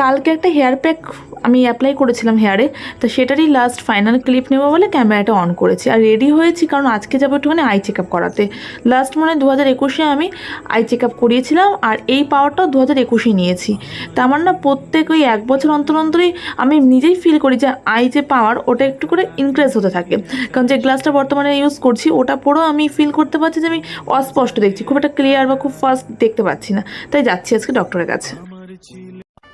কালকে একটা hair pack আমি অ্যাপ্লাই করেছিলাম হেয়ারে, তো সেটারই লাস্ট ফাইনাল ক্লিপ নেব বলে ক্যামেরাটা অন করেছি। আর রেডি হয়েছি কারণ আজকে যাব একটুখানি আই চেক আপ করাতে। লাস্ট মানে দু হাজার একুশে আমি আই চেক আপ করিয়েছিলাম আর এই পাওয়ারটাও দু হাজার একুশে নিয়েছি। তা আমার না প্রত্যেক ওই এক বছর অন্তর অন্তরই আমি নিজেই ফিল করি যে আই যে পাওয়ার ওটা একটু করে ইনক্রিজ হতে থাকে। কারণ যে গ্লাসটা বর্তমানে ইউজ করছি, ওটা পরেও আমি ফিল করতে পারছি যে আমি অস্পষ্ট দেখছি। খুব একটা ক্লিয়ার বা খুব ফাস্ট দেখতে পাচ্ছি না। তাই যাচ্ছি আজকে ডক্টরের কাছে।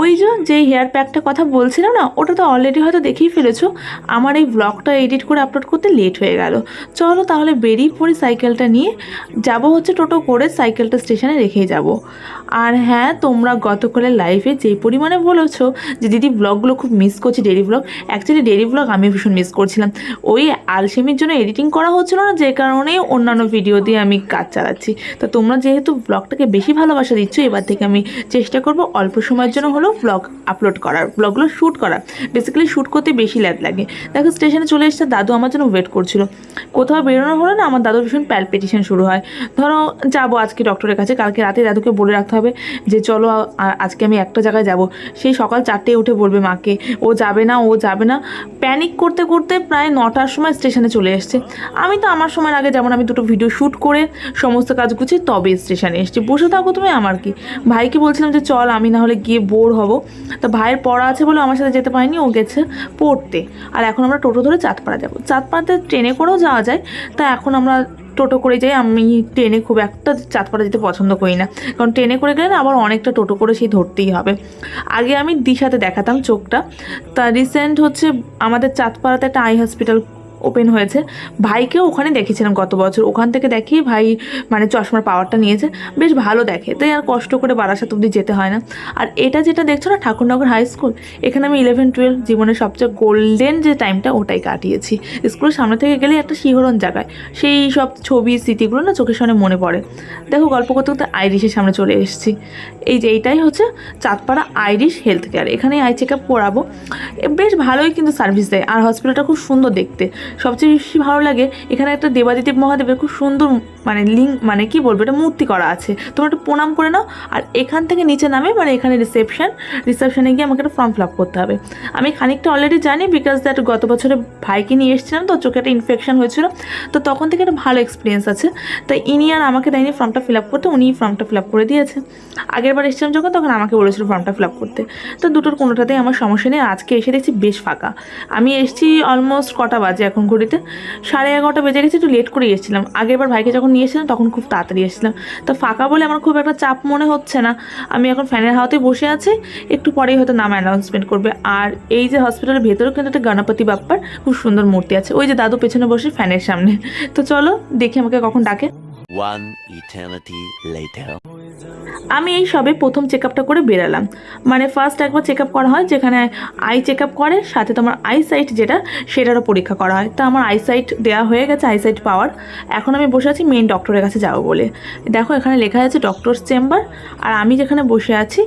ওই যে যে হেয়ার প্যাকটা কথা বলছিলাম না, ওটা তো অলরেডি হয়তো দেখেই ফেলেছো। আমার এই ব্লগটা এডিট করে আপলোড করতে লেট হয়ে গেল। চলো তাহলে বেরিয়ে পড়ি সাইকেলটা নিয়ে। যাব হচ্ছে টোটো করে সাইকেলটা স্টেশনে রেখেই যাব। আর হ্যাঁ তোমরা গতকালের লাইফে যে পরিমাণে বলেছ যে দিদি ব্লগগুলো খুব মিস করছি daily vlog actually daily vlog আমি ভীষণ মিস করছিলাম। ওই আলসেমির জন্য এডিটিং করা হচ্ছিল না, যে কারণে অন্যান্য ভিডিও দিয়ে আমি কাজ চালাচ্ছি। তো তোমরা যেহেতু ব্লগটাকে বেশি ভালোবাসা দিচ্ছ, এবার থেকে আমি চেষ্টা করব অল্প সময়ের জন্য হলেও ব্লগ আপলোড করার ব্লগগুলো শ্যুট করার বেসিক্যালি শ্যুট করতে বেশি ল্যাদ লাগে। দেখো স্টেশনে চলে এসেছে, দাদু আমার জন্য ওয়েট করছিল। কোথাও বেরোনো হলো না? আমার দাদুর ভীষণ প্যালপিটেশন শুরু হয়। ধরো যাব আজকে ডক্টরের কাছে, কালকে রাতে দাদুকে বলে রাখতে হবে যে, চলো আজকে আমি একটা জায়গায় যাব। সেই সকাল চারটে উঠে বলবে মাকে, ও যাবে না, ও যাবে না। প্যানিক করতে করতে প্রায় নটার সময় স্টেশনে চলে এসছে। আমি তো আমার সময়ের আগে যেমন আমি দুটো ভিডিও শ্যুট করে সমস্ত কাজ গুছিয়ে তবে স্টেশনে এসেছি। বসে থাকো তুমি, আমার কি? ভাইকে বলছিলাম যে, চল আমি না হলে গিয়ে বোর হব। তো ভাইয়ের পড়া আছে বলে আমার সাথে যেতে পারিনি, ও গেছে পড়তে। আর এখন আমরা টোটো ধরে চাঁদপাড়া যাব। চাঁদপাড়াতে ট্রেনে করেও যাওয়া যায়, তা এখন আমরা টোটো করে যাই। আমি ট্রেনে খুব একটা চাঁদপাড়া যেতে পছন্দ করি না। কারণ ট্রেনে করে গেলে না আবার অনেকটা টোটো করে সেই ধরতেই হবে। আগে আমি দিশাতে দেখাতাম চোখটা। তা রিসেন্ট হচ্ছে আমাদের চাঁদপাড়াতে একটা আই হসপিটাল ওপেন হয়েছে। ভাইকেও ওখানে দেখেছিলাম গত বছর। ওখান থেকে দেখি ভাই মানে চশমার পাওয়ারটা নিয়েছে। বেশ ভালো দেখে। তাই আর কষ্ট করে বারাসাত অব্দি যেতে হয় না। আর এটা যেটা দেখছ না, ঠাকুরনগর হাই স্কুল এখানে আমি ইলেভেন টুয়েলভ জীবনের সবচেয়ে গোল্ডেন যে টাইমটা ওটাই কাটিয়েছি। স্কুলের সামনে থেকে গেলে একটা শিহরণ জায়গায় সেই সব ছবি, স্মৃতিগুলো না চোখের সামনে মনে পড়ে। দেখো, গল্প করতে করতে আইরিশের সামনে চলে এসেছি। এই যে এইটাই হচ্ছে চাঁদপাড়া আইরিশ হেলথ কেয়ার এখানে আই চেক আপ করাবো বেশ ভালোই কিন্তু সার্ভিস দেয়। আর হসপিটালটা খুব সুন্দর দেখতে। সবচেয়ে বেশি ভালো লাগে এখানে একটা দেবাদিদেব মহাদেবের খুব সুন্দর মানে লিঙ্ক মানে কি বলব, এটা মূর্তি করা আছে। তোমরা একটু প্রণাম করে নাও, আর এখান থেকে নিচে নামে মানে এখানে রিসেপশন রিসেপশনে গিয়ে আমাকে একটা ফর্ম ফিল আপ করতে হবে। আমি খানিকটা অলরেডি জানি বিকজ দ্যাট গত বছরে ভাইকে নিয়ে এসেছিলাম, তো চোখে একটা ইনফেকশন হয়েছিল, তো তখন থেকে একটা ভালো এক্সপিরিয়েন্স আছে। তাই ইনি আর আমাকে দেয়নি ফর্মটা ফিল আপ করতে উনি ফর্মটা ফিল আপ করে দিয়েছে। আগের বার এসেছিলাম যখন, তখন আমাকে বলেছিল ফর্মটা ফিল আপ করতে। তো দুটোর কোনোটাতেই আমার সমস্যা নেই, আজকে এসে দেখছি বেশ ফাঁকা। আমি এসেছি অলমোস্ট কটা বাজে এখন ঘড়িতে। সাড়ে এগারোটা বেজে গেছে, একটু লেট করে এসেছিলাম। আগেরবার ভাইকে যখন নিয়ে এসেছিলাম তখন খুব তাড়াতাড়ি এসেছিলাম। তো ফাঁকা বলে আমার খুব একটা চাপ মনে হচ্ছে না। আমি এখন ফ্যানের হাওয়াতে বসে আছি, একটু পরেই হয়তো নাম অ্যানাউন্সমেন্ট করবে। আর এই যে হসপিটালের ভেতরেও কিন্তু একটা গণপতি বাপ্পার খুব সুন্দর মূর্তি আছে। ওই যে দাদু পেছনে বসে ফ্যানের সামনে। তো চলো দেখি আমাকে কখন ডাকে। One eternity later. আমি এই সবে প্রথম চেক করে বেরালাম। মানে ফার্স্ট একবার চেক করা হয় যেখানে আই চেক আপ করে, সাথে তোমার আই সাইট যেটা, সেটারও পরীক্ষা করা হয়। তো আমার আই সাইট দেওয়া হয়ে গেছে আই সাইট পাওয়ার। এখন আমি বসে আছি মেন ডক্টরের কাছে যাব বলে। দেখো, এখানে লেখা আছে ডক্টরস চেম্বার আর আমি যেখানে বসে আছি,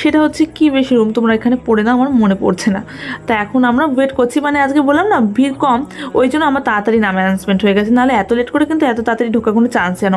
সেটা হচ্ছে কি বেশি রুম তোমরা এখানে পড়ে না আমার মনে পড়ছে না। তা এখন আমরা ওয়েট করছি মানে আজকে বললাম না, ভিড় কম, ওই জন্য আমার তাড়াতাড়ি নাম অ্যানাউন্সমেন্ট হয়ে গেছে। নাহলে এত লেট করে কিন্তু এত তাড়াতাড়ি ঢোকার কোনো চান্স যেন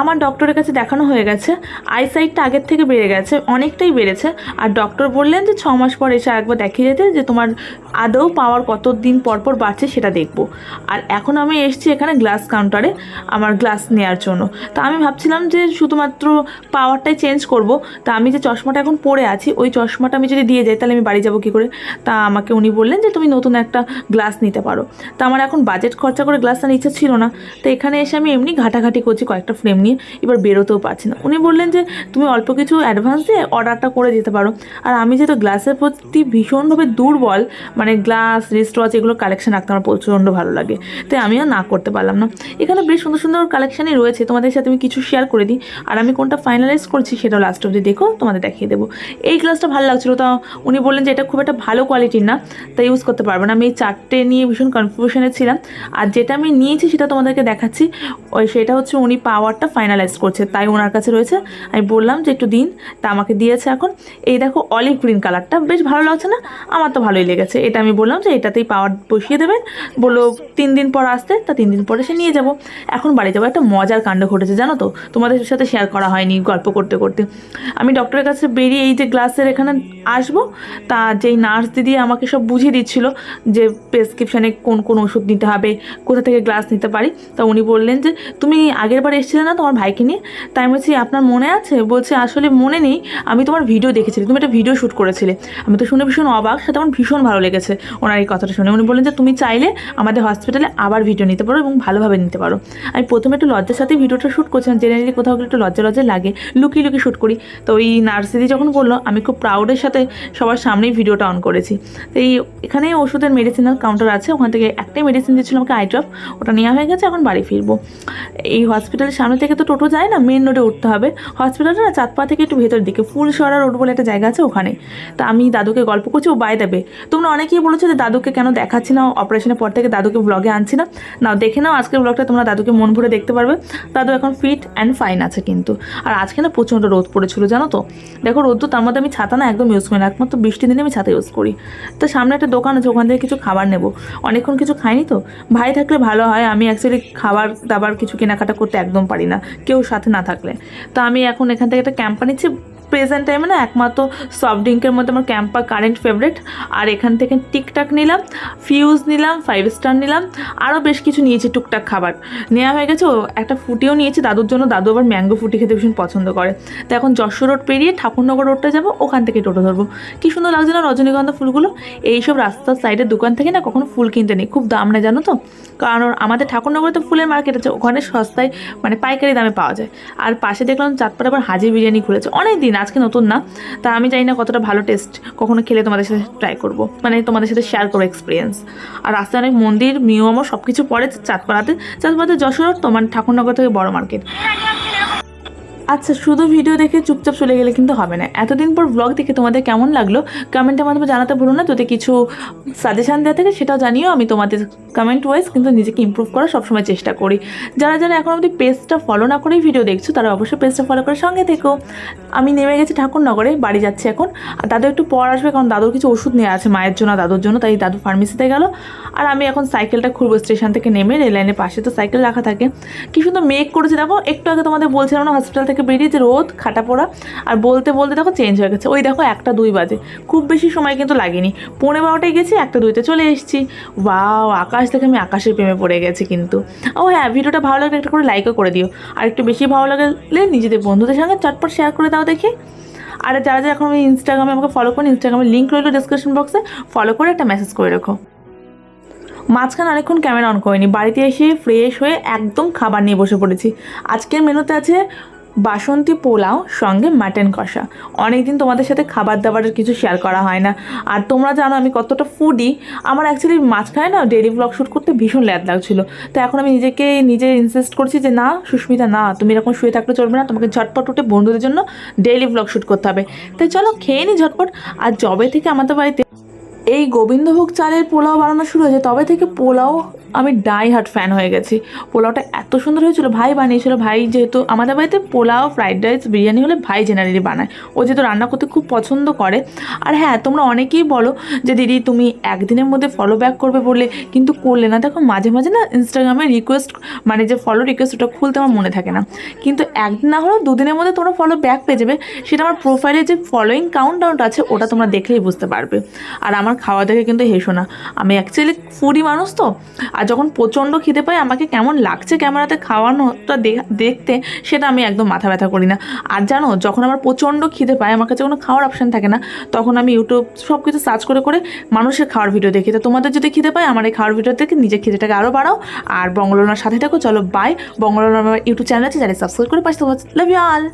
আমার ডক্টরের কাছে দেখানো হয়ে গেছে আইসাইটটা আগের থেকে বেড়ে গেছে, অনেকটাই বেড়েছে। আর ডক্টর বললেন যে, ছ মাস পর এসে একবার দেখিয়ে যেতে যে, তোমার আদৌ পাওয়ার কত দিন পর পর বাড়ছে সেটা দেখব। আর এখন আমি এসেছি এখানে গ্লাস কাউন্টারে আমার গ্লাস নেওয়ার জন্য। তা আমি ভাবছিলাম যে, শুধুমাত্র পাওয়ারটাই চেঞ্জ করব। তা আমি যে চশমাটা এখন পরে আছি, ওই চশমাটা আমি যদি দিয়ে যাই, তাহলে আমি বাড়ি যাব কী করে? তা আমাকে উনি বললেন যে, তুমি নতুন একটা গ্লাস নিতে পারো। তা আমার এখন বাজেট খরচা করে গ্লাস নেওয়ার ইচ্ছা ছিল না। তো এখানে এসে আমি এমনি ঘাটাঘাটি করছি, কয়েকটা ফ্রেম নিয়ে এবার বেরোতেও পারছি না। উনি বললেন যে, তুমি অল্প কিছু অ্যাডভান্স দিয়ে অর্ডারটা করে দিতে পারো। আর আমি যেহেতু গ্লাসের প্রতি ভীষণভাবে দুর্বল মানে গ্লাস রিস্ট ওয়াচ এগুলো কালেকশন রাখতে আমার প্রচণ্ড ভালো লাগে। তাই আমিও না করতে পারলাম না। এখানে বেশ সুন্দর সুন্দর কালেকশানই রয়েছে, তোমাদের সাথে আমি কিছু শেয়ার করে দিই। আর আমি কোনটা ফাইনালাইজ করছি সেটাও লাস্ট অবধি দেখো, তোমাদের দেখিয়ে দেবো। এই গ্লাসটা ভালো লাগছিল তা, উনি বললেন যে, এটা খুব একটা ভালো কোয়ালিটির না, তাই ইউজ করতে পারব না। আমি এই চারটে নিয়ে ভীষণ কনফিউশনে ছিলাম। আর যেটা আমি নিয়েছি সেটা তোমাদেরকে দেখাচ্ছি। ওই সেটা হচ্ছে উনি পাওয়ারটা ফাইনালাইজ করছে, তাই ওনার কাছে রয়েছে। আমি বললাম যে, একটু দিন। তা আমাকে দিয়েছে এখন। এই দেখো অলিভ গ্রিন কালারটা বেশ ভালো লাগছে না? আমার তো ভালোই লেগেছে। এটা আমি বললাম যে, এটাতেই পাওয়ার বসিয়ে দেবেন। বলল, তিন দিন পর আসতে, তা তিন দিন পরে সে নিয়ে যাব। এখন বাড়ি যাব। একটা মজার কাণ্ড ঘটেছে, জানো তো? তোমাদের সাথে শেয়ার করা হয়নি গল্প করতে করতে। আমি ডক্টরের কাছে বেরিয়ে এই যে গ্লাসের এখানে আসব, তা যেই নার্স দিদি আমাকে সব বুঝিয়ে দিচ্ছিল যে প্রেসক্রিপশানে কোন কোন ওষুধ নিতে হবে, কোথা থেকে গ্লাস নিতে পারি। তা উনি বললেন যে, তুমি আগের বার এসেছিলে না তোমার ভাইকে নিয়ে। তাই বলছি, আপনার মনে আছে? বলছে, আসলে মনে নেই। আমি তোমার ভিডিও দেখেছিলি। তুমি একটা ভিডিও শ্যুট করেছিলে। আমি তো শুনে ভীষণ অবাক। সেটা আমার ভীষণ ভালো লেগেছে। ওনার এই কথাটা শুনে। উনি বললেন যে, তুমি চাইলে আমাদের হসপিটালে আবার ভিডিও নিতে পারো এবং ভালোভাবে নিতে পারো। আমি প্রথমে একটু লজ্জার সাথে ভিডিওটা শ্যুট করছিলাম। জেনারেলি কোথাও একটু লজ্জা লজ্জা লাগে। লুকিয়ে লুকিয়ে শ্যুট করি। তো ওই নার্সিদি যখন বলল, আমি খুব প্রাউডের সাথে সবার সামনেই ভিডিওটা অন করেছি। তো এই এখানে ওষুধের মেডিসিনাল কাউন্টার আছে। ওখান থেকে একটাই মেডিসিন দিচ্ছিল আমাকে আই ড্রপ ওটা নেওয়া হয়ে গেছে। এখন বাড়ি ফিরবো। এই হসপিটালের সামনে থেকে তো টোটো যায় না মেন রোডে উঠতে হবে। হসপিটালটা না চাঁদপা থেকে একটু ভেতর দিকে ফুলসরা রোড বলে একটা জায়গা আছে ওখানে। তা আমি দাদুকে গল্প করছি, ও বাই দেবে তোমরা অনেকেই বলেছ যে দাদুকে কেন দেখাচ্ছি না অপারেশনের পর থেকে দাদুকে ব্লগে আনছি না। নাও দেখে নাও আজকের ব্লগটা তোমরা দাদুকে মন ভরে দেখতে পারবে। দাদু এখন ফিট অ্যান্ড ফাইন আছে কিন্তু। আর আজকে না প্রচণ্ড রোদ পড়েছিল, জানো তো? দেখো রোদ তো তার মধ্যে আমি ছাতা না একদম ইউজ করি না, একমাত্র বৃষ্টির দিনে আমি ছাতা ইউজ করি। তো সামনে একটা দোকান আছে, ওখান থেকে কিছু খাবার নেব। অনেকক্ষণ কিছু খাইনি তো? ভাই থাকলে ভালো হয়, আমি অ্যাকচুয়ালি খাবার দাবার কিছু কেনাকাটা করতে একদম পারি না। কেউ সাথে না থাকলে। তো আমি এখন এখান থেকে একটা ক্যাম্পা নিচ্ছি। প্রেজেন্ট টাইমে না একমাত্র সফট ড্রিঙ্কের মধ্যে আমার ক্যাম্পা কারেন্ট ফেভারিট আর এখান থেকে টিকটাক নিলাম ফিউজ নিলাম ফাইভ স্টার নিলাম। আরও বেশ কিছু নিয়েছি টুকটাক খাবার। নেওয়া হয়ে গেছে একটা ফুটিও নিয়েছি, দাদুর জন্য। দাদু আবার ম্যাঙ্গো ফুটি খেতে ভীষণ পছন্দ করে। তো এখন যশোর রোড পেরিয়ে ঠাকুরনগর রোডটা যাব, ওখান থেকে টোটো ধরবো। কি সুন্দর লাগছে না রজনীগন্ধা ফুলগুলো? এইসব রাস্তার সাইডের দোকান থেকে না কখনো ফুল কিনতে নেই। খুব দাম নেই জানো তো? কারণ আমাদের ঠাকুরনগরে তো ফুলের মার্কেট আছে, ওখানে সস্তায় মানে পাইকারি দামে পাওয়া যায়। আর পাশে দেখলাম চাঁদপাড়া আবার হাজির বিরিয়ানি খুলেছে। অনেক দিন আজকে নতুন না, তা আমি জানি না কতটা ভালো টেস্ট কখনো খেলে তোমাদের সাথে ট্রাই করব। মানে তোমাদের সাথে শেয়ার করব এক্সপিরিয়েন্স আর রাস্তায় অনেক মন্দির মিউমো সব কিছু পড়ে চাঁদপাড়াতে। চাঁদপাড়াতে যশোর, তোমার ঠাকুরনগর থেকে বড় মার্কেট আচ্ছা শুধু ভিডিও দেখে চুপচাপ চলে গেলে কিন্তু হবে না। এতদিন পর ব্লগ দেখে তোমাদের কেমন লাগল? কমেন্টের মাধ্যমে জানাতে ভুলো না। যদি কিছু সাজেশান দেওয়া থাকে, সেটাও জানিও। আমি তোমাদের কমেন্ট ওয়াইজ কিন্তু নিজেকে ইমপ্রুভ করার সবসময় চেষ্টা করি। যারা যারা এখন অবধি পেজটা ফলো না করেই ভিডিও দেখছ, তারা অবশ্যই পেজটা ফলো করে সঙ্গে থেকো। আমি নেমে গেছি ঠাকুরনগরে, বাড়ি যাচ্ছি এখন। আর দাদু একটু পর আসবে, কারণ দাদুর কিছু ওষুধ নেওয়া আছে মায়ের জন্য, দাদুর জন্য, তাই দাদু ফার্মেসিতে গেল। আর আমি এখন সাইকেলটা খুলবো স্টেশন থেকে নেমে রেল লাইনের পাশে তো সাইকেল রাখা থাকে। কি সুন্দর মেঘ করেছে, দেখো। একটু আগে তোমাদের বলছিলাম না হসপিটাল থেকে বেরিয়ে যে রোদ খাটা পোড়া আর বলতে বলতে দেখো চেঞ্জ হয়ে গেছে। ওই দেখো একটা, দুই বাজে। খুব বেশি সময় কিন্তু লাগেনি। পৌনে বারোটায় গেছি, একটা দুইতে চলে এসেছি। ওয়াও আকাশ থেকে আমি আকাশের প্রেমে পড়ে গেছি কিন্তু। ও হ্যাঁ ভিডিওটা ভালো লাগলে একটা করে লাইকও করে দিও। আর একটু বেশি ভালো লাগলে নিজেদের বন্ধুদের সঙ্গে চটপট শেয়ার করে দাও দেখি। আর যারা যারা এখন ইনস্টাগ্রামে আমাকে ফলো করুন ইনস্টাগ্রামের লিঙ্ক রইল ডিসক্রিপশন বক্সে ফলো করে একটা মেসেজ করে রাখো। মাঝখানে অনেকক্ষণ ক্যামেরা অন করিনি, বাড়িতে এসে ফ্রেশ হয়ে একদম খাবার নিয়ে বসে পড়েছি। আজকের মেনুতে আছে বাসন্তী পোলাও, সঙ্গে মাটন কষা। অনেকদিন তোমাদের সাথে খাবার দাবারের কিছু শেয়ার করা হয় না। আর তোমরা জানো আমি কতটা ফুডি আমার অ্যাকচুয়ালি মাঝখানে না ডেলি ব্লগ শ্যুট করতে ভীষণ ল্যাদ লাগছিল। তো এখন আমি নিজেকে নিজে ইনসিস্ট করছি যে, না, সুস্মিতা, না, তুমি এরকম শুয়ে থাকলে চলবে না। তোমাকে ঝটপট উঠে বন্ধুদের জন্য ডেইলি ব্লগ শ্যুট করতে হবে। তাই চলো খেয়ে নি ঝটপট। আর জবে থেকে আমাদের বাড়িতে এই গোবিন্দভোগ চালের পোলাও বানানো শুরু হয়েছে, তবে থেকে পোলাও আমি ডাই হার্ট ফ্যান হয়ে গেছি। পোলাওটা এত সুন্দর হয়েছিল, ভাই বানিয়েছিল। ভাই যেহেতু আমাদের বাড়িতে পোলাও ফ্রাইড রাইস বিরিয়ানি হলে ভাই জেনারেলি বানায়। ও যেহেতু রান্না করতে খুব পছন্দ করে। আর হ্যাঁ তোমরা অনেকেই বলো যে, দিদি, তুমি একদিনের মধ্যে ফলো ব্যাক করবে বললে কিন্তু করলে না। দেখো, মাঝে মাঝে না ইনস্টাগ্রামে রিকোয়েস্ট মানে যে ফলো রিকোয়েস্ট ওটা খুলতে আমার মনে থাকে না। কিন্তু একদিন না হলেও দুদিনের মধ্যে তোমরা ফলো ব্যাক পেয়ে যাবে। সেটা আমার প্রোফাইলে যে ফলোয়িং কাউন্ট আছে, ওটা তোমরা দেখলেই বুঝতে পারবে। আর আমার খাওয়া দেখে কিন্তু হেসো না। আমি অ্যাকচুয়ালি ফুডি মানুষ তো। আর যখন প্রচণ্ড খিদে পাই আমাকে কেমন লাগছে ক্যামেরাতে খাওয়ানোটা দেখতে, সেটা আমি একদম মাথা ব্যথা করি না। আর জানো, যখন আমার প্রচণ্ড খিদে পায়, আমার কাছে কোনো খাওয়ার অপশান থাকে না, তখন আমি ইউটিউব সব কিছু সার্চ করে করে মানুষের খাওয়ার ভিডিও দেখি। তো তোমাদের যদি খিদে পায়, আমার এই খাওয়ার ভিডিও থেকে নিজের খিদেটাকে আরও বাড়াও। আর বঙ্গলোনার সাথে থাকো, চলো বাই বঙ্গলোনার ইউটিউব চ্যানেল আছে, যারা সাবস্ক্রাইব করে পাশে লাভ ইউ অল